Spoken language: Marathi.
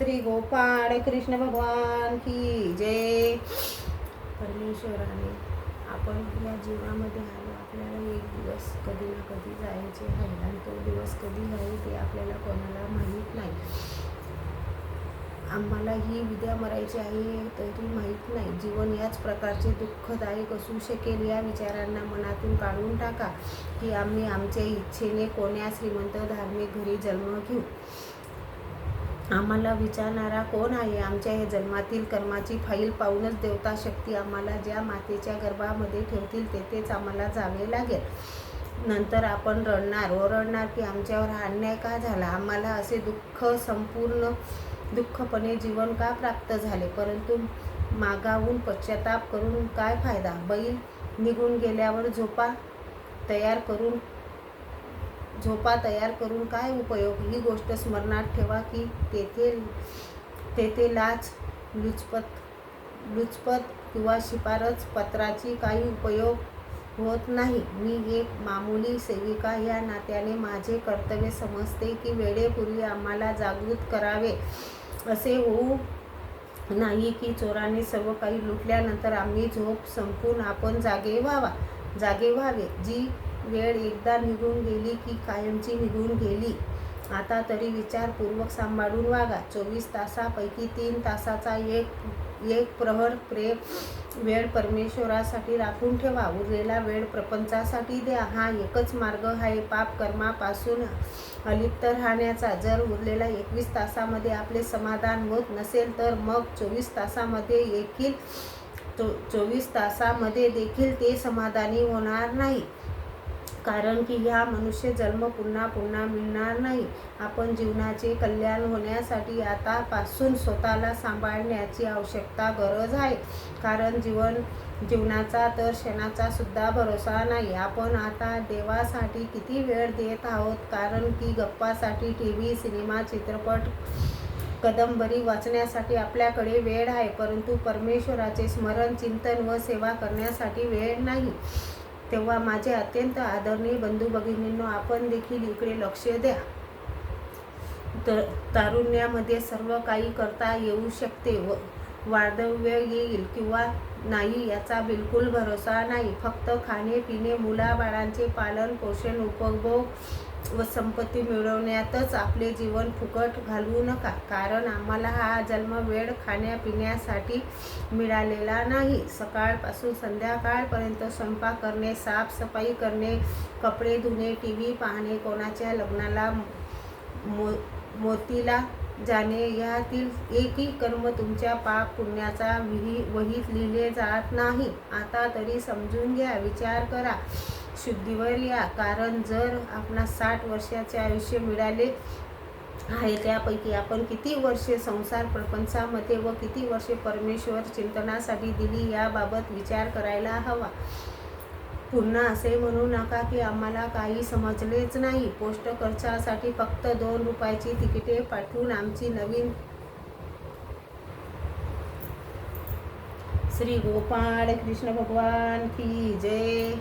श्री गोपाळ कृष्ण भगवान की जय. परमेश्वराने आपण या जीवनामध्ये आलो. आपल्याला एक दिवस कधी ना कधी जायचे आहे आणि तो दिवस कधी आहे ते आपल्याला कोणाला माहीत नाही. आम्हाला ही उद्या मरायची आहे तरी माहीत नाही. जीवन याच प्रकारचे दुःखदायक असू शकेल या विचारांना मनातून काढून टाका की आम्ही आमच्या इच्छेने कोण्या श्रीमंत धार्मिक घरी जन्म घेऊ. आम्हाला विचारणारा कोण आहे? आमच्या या जन्मातील कर्माची फाईल पाहूनच देवता शक्ती आम्हाला ज्या मातेच्या गर्भामध्ये ठेवतील तेथेच आम्हाला जावे लागेल. नंतर आपण रडणार ओरडणार की आमच्यावर हा अन्याय का झाला? आम्हाला असे दुःख संपूर्ण दुःखपणे जीवन का प्राप्त झाले? परंतु मागाहून पश्चाताप करून काय फायदा? बैल निघून गेल्यावर झोपा तयार करून झोपा तयार करून काय उपयोग? ही गोष्ट स्मरणात ठेवा की तेथे तेथे लाच लुचपत लुचपत किंवा शिफारस पत्राची काही उपयोग होत नाही. मी एक मामुली सेविका. या नात्याने माझे कर्तव्य समजते की वेळेपूर्वी आम्हाला जागृत करावे. असे होऊ नाही की चोराने सर्व काही लुटल्यानंतर आम्ही झोप संपून आपण जागे व्हावा जागे व्हावे. जी वेळ एकदा निघून गेली की कायमची निघून गेली. आता तरी विचारपूर्वक सांभाळून वागा. चोवीस तासापैकी तीन तासाचा एक एक प्रहर प्रेम वेळ परमेश्वरासाठी राखून ठेवा. उरलेला वेळ प्रपंचासाठी द्या. हा एकच मार्ग आहे पाप कर्मापासून अलिप्त राहण्याचा. जर उरलेला एकवीस तासामध्ये आपले समाधान होत नसेल तर मग चोवीस तासामध्ये देखील चो चोवीस तासामध्ये देखील ते समाधानी होणार नाही. कारण की ह्या मनुष्य जन्म पुन्हा पुन्हा मिळणार नाही. आपण जीवनाचे कल्याण होण्यासाठी आतापासून स्वतःला सांभाळण्याची आवश्यकता गरज आहे. कारण जीवन जीवनाचा तर क्षणाचा सुद्धा भरोसा नाही. आपण आता देवासाठी किती वेळ देत आहोत? कारण की गप्पासाठी टी व्ही सिनेमा चित्रपट कदंबरी वाचण्यासाठी आपल्याकडे वेळ आहे. परंतु परमेश्वराचे स्मरण चिंतन व सेवा करण्यासाठी वेळ नाही. तेव्हा माझे अत्यंत आदरणीय बंधू भगिनींनो आपण देखील इकडे लक्ष द्या. तर तारुण्यामध्ये सर्व काही करता येऊ शकते व वार्धव्य येईल किंवा नाही याचा बिलकुल भरोसा नाही. फक्त खाणे पिणे मुलाबाळांचे पालन पोषण उपभोग व संपत्ती मिळवण्यातच आपले जीवन फुकट घालवू नका. कारण आम्हाला हा जन्म वेळ खाण्यापिण्यासाठी मिळालेला नाही. सकाळपासून संध्याकाळपर्यंत स्वयंपाक करणे साफसफाई करणे कपडे धुणे टी व्ही पाहणे कोणाच्या लग्नाला मो मोतीला जाणे यातील एकही कर्म तुमच्या पाप पुण्याचा विही वहीत लिहिले जात नाही. आता तरी समजून घ्या विचार करा. शुद्धीवर या. कारण जर आपणास साठ वर्षाचे आयुष्य मिळाले आहे त्यापैकी आपण किती वर्षे संसार प्रपंचामध्ये व किती वर्षे परमेश्वर चिंतनासाठी दिली याबाबत विचार करायला हवा. पुन्हा असे म्हणू नका की आम्हाला काही समजलेच नाही. पोस्ट खर्चासाठी फक्त दोन रुपयाची तिकिटे पाठवून आमची नवीन श्री गोपाळ कृष्ण भगवान की जय.